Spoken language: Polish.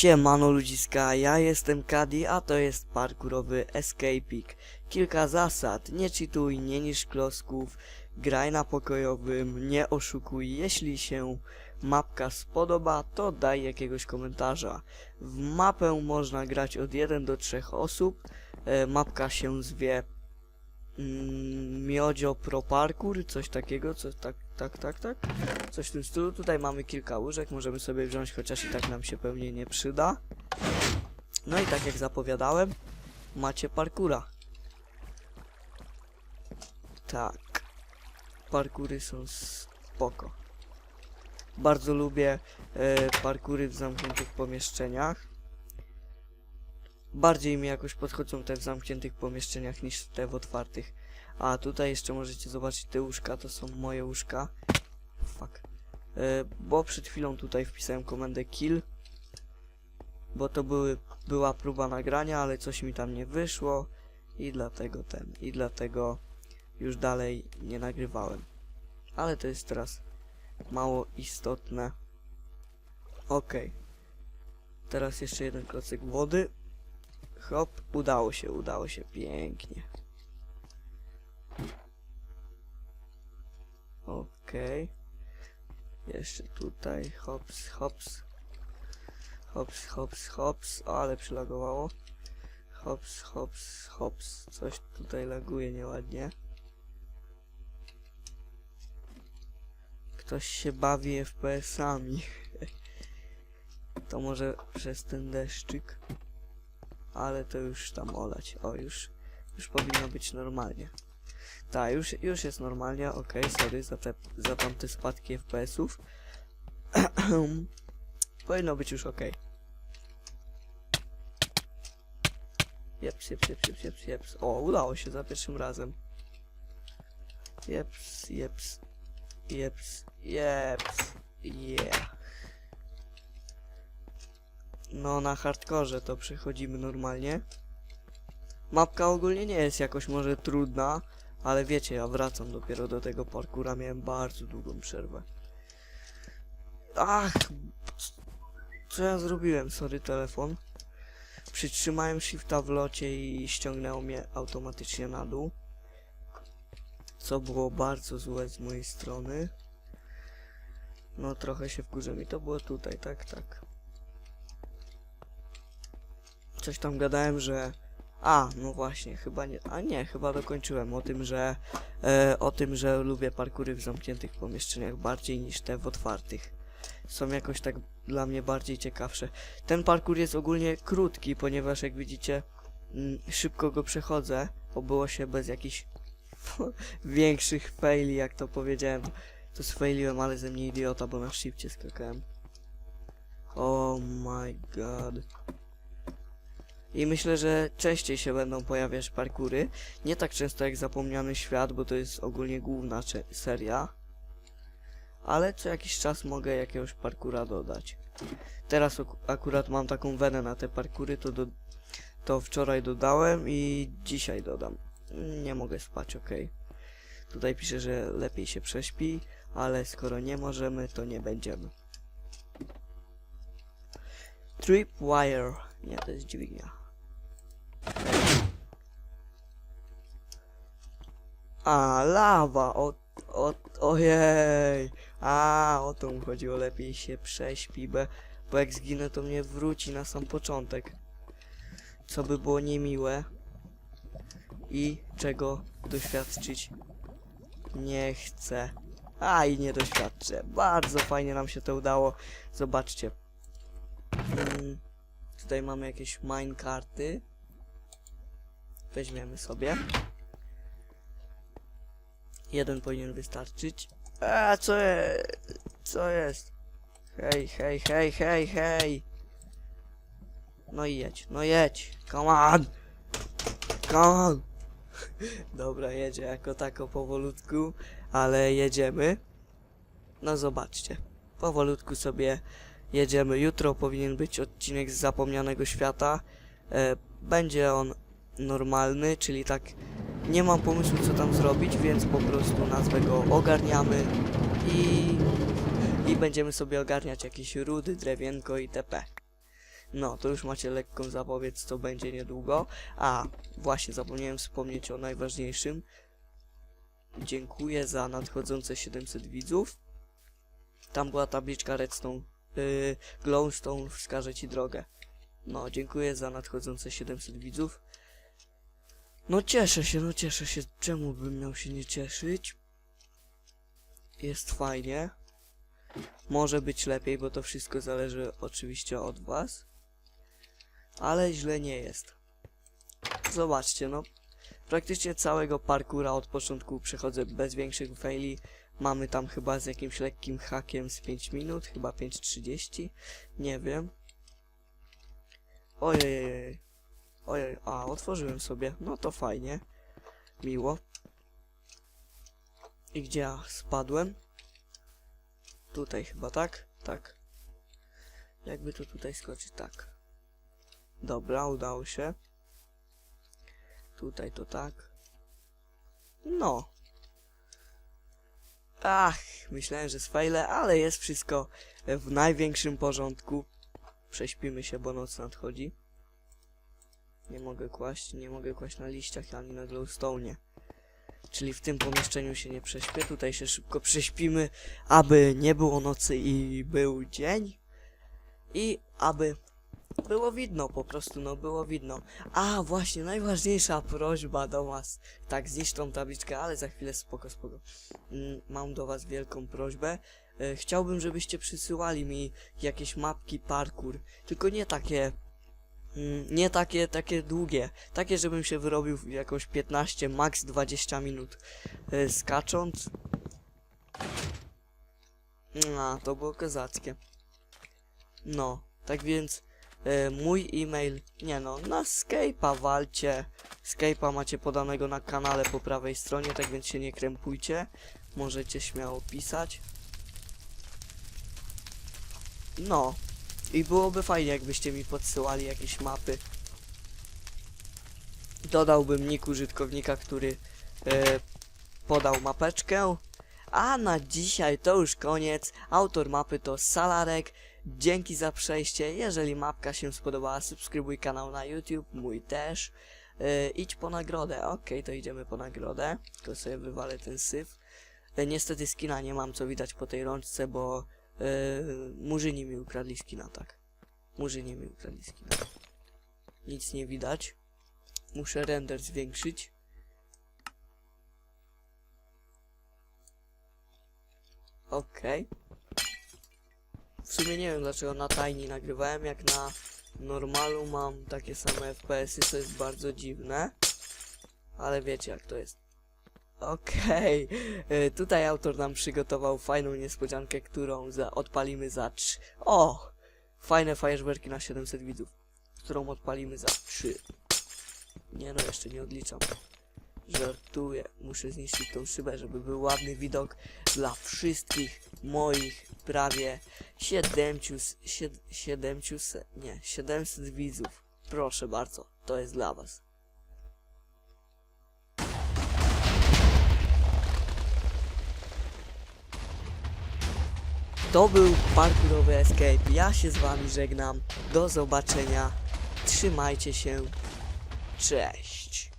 Siemano ludziska, ja jestem Kadi, a to jest parkurowy escaping. Kilka zasad, nie cheatuj, nie niż klosków, graj na pokojowym, nie oszukuj, jeśli się mapka spodoba, to daj jakiegoś komentarza. W mapę można grać od 1 do 3 osób, e, mapka się zwie mm, Miodzio Pro Parkour, coś takiego, coś tak, tak, tak, tak. Coś w tym stylu. Tutaj mamy kilka łóżek, możemy sobie wziąć, chociaż i tak nam się pewnie nie przyda. No i tak jak zapowiadałem, macie parkura. Tak. Parkury są spoko. Bardzo lubię e, parkury w zamkniętych pomieszczeniach. Bardziej mi jakoś podchodzą te w zamkniętych pomieszczeniach niż te w otwartych. A tutaj jeszcze możecie zobaczyć te łóżka, to są moje łóżka. Fuck. E, bo przed chwilą tutaj wpisałem komendę kill. Bo to były, była próba nagrania, ale coś mi tam nie wyszło. I dlatego ten, i dlatego już dalej nie nagrywałem. Ale to jest teraz mało istotne. Okej. Teraz jeszcze jeden klocek wody. Hop, udało się, udało się, pięknie. Okej. Jeszcze tutaj, hops, hops. Hops, hops, hops, o, ale przylagowało. Hops, hops, hops. Coś tutaj laguje nieładnie. Ktoś się bawi FPS-ami. to może przez ten deszczyk. Ale to już tam olać. O, już, już powinno być normalnie. Tak, już, już jest normalnie, okej, sorry za, te, za tamte spadki FPS-ów. Powinno być już okej. Jeps, jeps, jeps, jeps, jeps, jeps. O, udało się za pierwszym razem. Jeps, jeps, jeps, jeps, yeah. No, na hardkorze to przechodzimy normalnie. Mapka ogólnie nie jest jakoś może trudna, ale wiecie, ja wracam dopiero do tego parkura, miałem bardzo długą przerwę. Ach, co ja zrobiłem? Sorry, telefon. Przytrzymałem shifta w locie i ściągnęło mnie automatycznie na dół. Co było bardzo złe z mojej strony. No trochę się wkurzyłem i to było tutaj, tak, tak. Coś tam gadałem, że a, no właśnie, chyba nie. A nie, chyba dokończyłem o tym, że e, o tym, że lubię parkury w zamkniętych pomieszczeniach bardziej niż te w otwartych. Są jakoś tak dla mnie bardziej ciekawsze. Ten parkur jest ogólnie krótki, ponieważ jak widzicie, mm, szybko go przechodzę. Obyło się bez jakichś większych faili, jak to powiedziałem. To sfailiłem, ale ze mnie idiota, bo na szybcie skakałem. Oh my god. I myślę, że częściej się będą pojawiać parkury. Nie tak często jak Zapomniany Świat, bo to jest ogólnie główna seria. Ale co jakiś czas mogę jakiegoś parkura dodać. Teraz ak- akurat mam taką wenę na te parkury, to, do, to wczoraj dodałem i dzisiaj dodam. Nie mogę spać, ok. Tutaj pisze, że lepiej się prześpi, ale skoro nie możemy, to nie będziemy. Tripwire. Nie, to jest dźwignia. A, lawa, o, o, ojej. A, o to mu chodziło, lepiej się prześpi, bo, bo jak zginę, to mnie wróci na sam początek. Co by było niemiłe. I czego doświadczyć nie chcę. A, i nie doświadczę. Bardzo fajnie nam się to udało. Zobaczcie. Mm, tutaj mamy jakieś minecarty. Weźmiemy sobie. Jeden powinien wystarczyć. A co jest? Co jest? Hej, hej, hej, hej, hej. No i jedź, no jedź. Come on. Come on. Dobra, jedzie jako tako powolutku, ale jedziemy. No zobaczcie. Powolutku sobie jedziemy. Jutro powinien być odcinek z zapomnianego świata. E, będzie on normalny, czyli tak nie mam pomysłu co tam zrobić, więc po prostu nazwę go ogarniamy i, i będziemy sobie ogarniać jakieś rudy, drewienko itp. No, to już macie lekką zapowiedź, co będzie niedługo. A, właśnie zapomniałem wspomnieć o najważniejszym. Dziękuję za nadchodzące 700 widzów. Tam była tabliczka redstone, yy, glowstone wskaże ci drogę. No, dziękuję za nadchodzące 700 widzów. No cieszę się, no cieszę się. Czemu bym miał się nie cieszyć? Jest fajnie. Może być lepiej, bo to wszystko zależy oczywiście od was. Ale źle nie jest. Zobaczcie, no. Praktycznie całego parkura od początku przechodzę bez większych faili. Mamy tam chyba z jakimś lekkim hakiem z 5 minut, chyba 5.30. Nie wiem. Ojej. Ojej, a otworzyłem sobie. No to fajnie. Miło. I gdzie ja spadłem? Tutaj chyba, tak? Tak. Jakby to tutaj skoczyć, tak. Dobra, udało się. Tutaj to tak. No. Ach, myślałem, że sfajle, ale jest wszystko w największym porządku. Prześpimy się, bo noc nadchodzi. Nie mogę kłaść, nie mogę kłaść na liściach ani na glowstone. Czyli w tym pomieszczeniu się nie prześpię, tutaj się szybko prześpimy, aby nie było nocy i był dzień. I aby było widno po prostu, no było widno. A, właśnie, najważniejsza prośba do was. Tak, zniszcz tą tabliczkę, ale za chwilę spoko, spoko. Mm, mam do was wielką prośbę. E, chciałbym, żebyście przysyłali mi jakieś mapki parkour. Tylko nie takie... Mm, nie takie, takie długie. Takie, żebym się wyrobił w jakąś 15, max 20 minut. E, skacząc. A, to było kozackie. No, tak więc e, mój e-mail, nie no, na Skype'a walcie. Skype'a macie podanego na kanale po prawej stronie, tak więc się nie krępujcie. Możecie śmiało pisać. No, i byłoby fajnie, jakbyście mi podsyłali jakieś mapy. Dodałbym nick użytkownika, który e, podał mapeczkę. A na dzisiaj to już koniec. Autor mapy to Salarek. Dzięki za przejście. Jeżeli mapka się spodobała, subskrybuj kanał na YouTube, mój też. E, idź po nagrodę. Okej, to idziemy po nagrodę. Tylko sobie wywalę ten syf. E, niestety skina nie mam, co widać po tej rączce, bo e, murzyni mi ukradli skina, tak. Murzyni mi ukradli skina. Nic nie widać. Muszę render zwiększyć. Okej. W sumie nie wiem dlaczego na tajni nagrywałem, jak na normalu mam takie same FPS-y, co jest bardzo dziwne. Ale wiecie jak to jest. Okej, e, tutaj autor nam przygotował fajną niespodziankę, którą za, odpalimy za 3. O! Fajne fajerwerki na 700 widzów, którą odpalimy za 3. Nie no, jeszcze nie odliczam. Żartuję, muszę zniszczyć tą szybę, żeby był ładny widok dla wszystkich moich prawie 700, 700, nie, 700 widzów. Proszę bardzo, to jest dla was. To był parkurowy escape. Ja się z wami żegnam. Do zobaczenia. Trzymajcie się. Cześć.